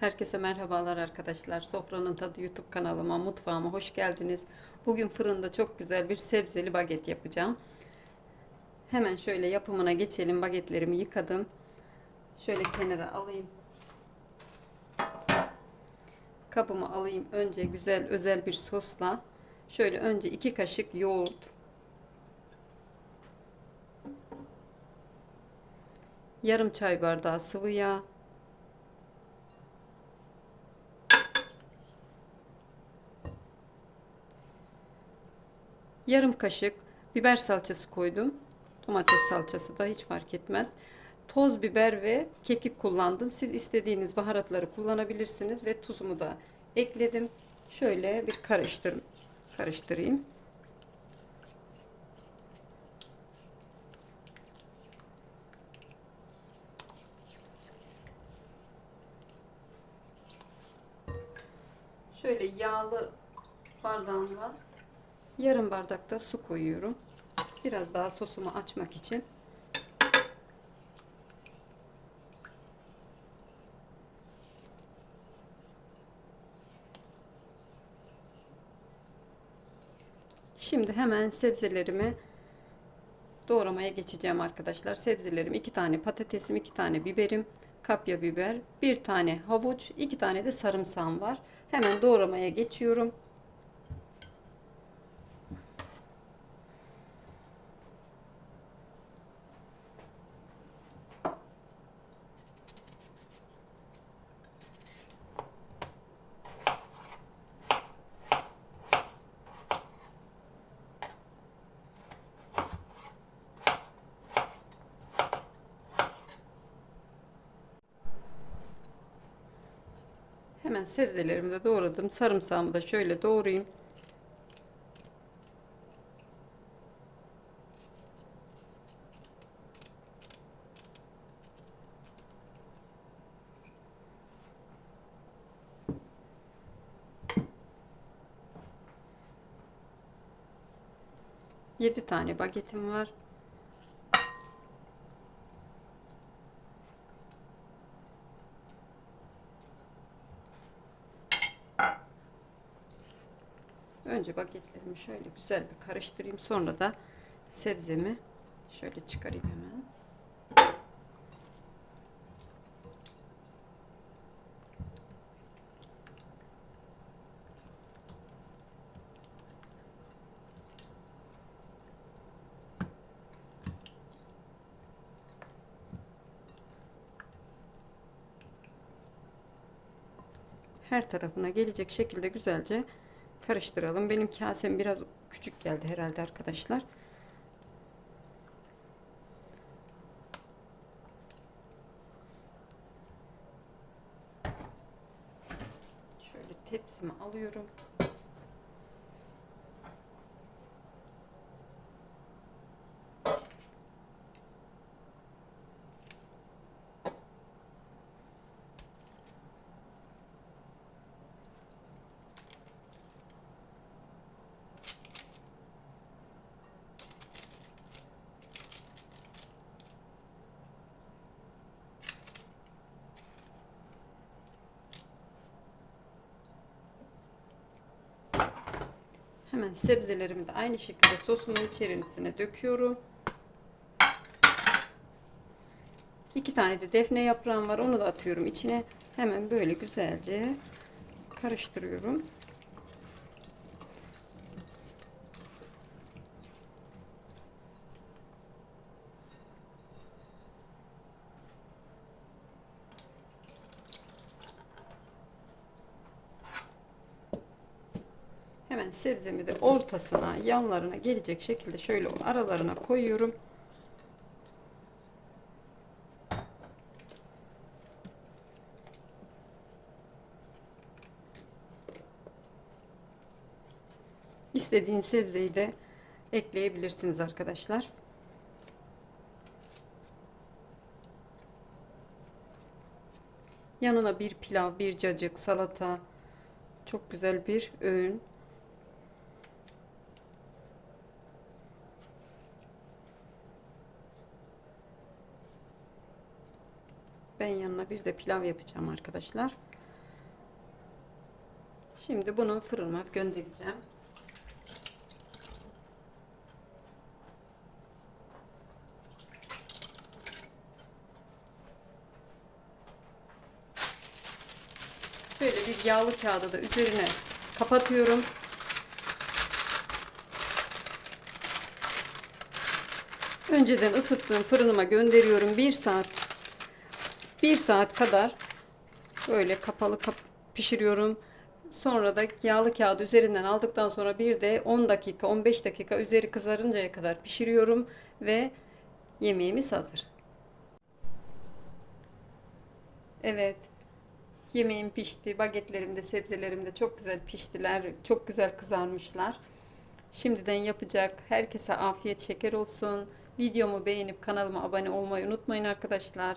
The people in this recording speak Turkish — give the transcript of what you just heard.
Herkese merhabalar arkadaşlar. Sofranın Tadı YouTube kanalıma, mutfağıma hoş geldiniz. Bugün fırında çok güzel bir sebzeli baget yapacağım. Hemen şöyle yapımına geçelim. Bagetlerimi yıkadım. Şöyle kenara alayım. Kabıma alayım. Önce güzel özel bir sosla. Şöyle önce iki kaşık yoğurt. Yarım çay bardağı sıvı yağ. Yarım kaşık biber salçası koydum. Domates salçası da hiç fark etmez. Toz biber ve kekik kullandım. Siz istediğiniz baharatları kullanabilirsiniz ve tuzumu da ekledim. Şöyle bir karıştır karıştırayım. Şöyle yağlı bardağımla Yarım bardak da su koyuyorum. Biraz daha sosumu açmak için. Şimdi hemen sebzelerimi doğramaya geçeceğim arkadaşlar. Sebzelerim iki tane patatesim, iki tane biberim, kapya biber, bir tane havuç, iki tane de sarımsağım var. Hemen doğramaya geçiyorum. Hemen sebzelerimi de doğradım. Sarımsağımı da şöyle doğrayayım. Yedi tane bagetim var. Önce bagetlerimi şöyle güzel bir karıştırayım. Sonra da sebzemi şöyle çıkarayım hemen. Her tarafına gelecek şekilde güzelce karıştıralım. Benim kasem biraz küçük geldi herhalde arkadaşlar. Şöyle tepsimi alıyorum. Hemen sebzelerimi de aynı şekilde sosumun içerisine döküyorum. İki tane de defne yaprağım var. Onu da atıyorum içine. Hemen böyle güzelce karıştırıyorum. Hemen sebzemi de ortasına, yanlarına gelecek şekilde şöyle aralarına koyuyorum. İstediğin sebzeyi de ekleyebilirsiniz arkadaşlar. Yanına bir pilav, bir cacık, salata, çok güzel bir öğün. Ben yanına bir de pilav yapacağım arkadaşlar. Şimdi bunu fırına göndereceğim. Böyle bir yağlı kağıdı da üzerine kapatıyorum. Önceden ısıttığım fırınıma gönderiyorum. Bir saat bir saat kadar böyle kapalı kap pişiriyorum. Sonra da yağlı kağıdı üzerinden aldıktan sonra bir de 10 dakika 15 dakika üzeri kızarıncaya kadar pişiriyorum ve yemeğimiz hazır. Evet. Yemeğim pişti. Bagetlerim de sebzelerim de çok güzel piştiler. Çok güzel kızarmışlar. Şimdiden yapacak herkese afiyet şeker olsun. Videomu beğenip kanalıma abone olmayı unutmayın arkadaşlar.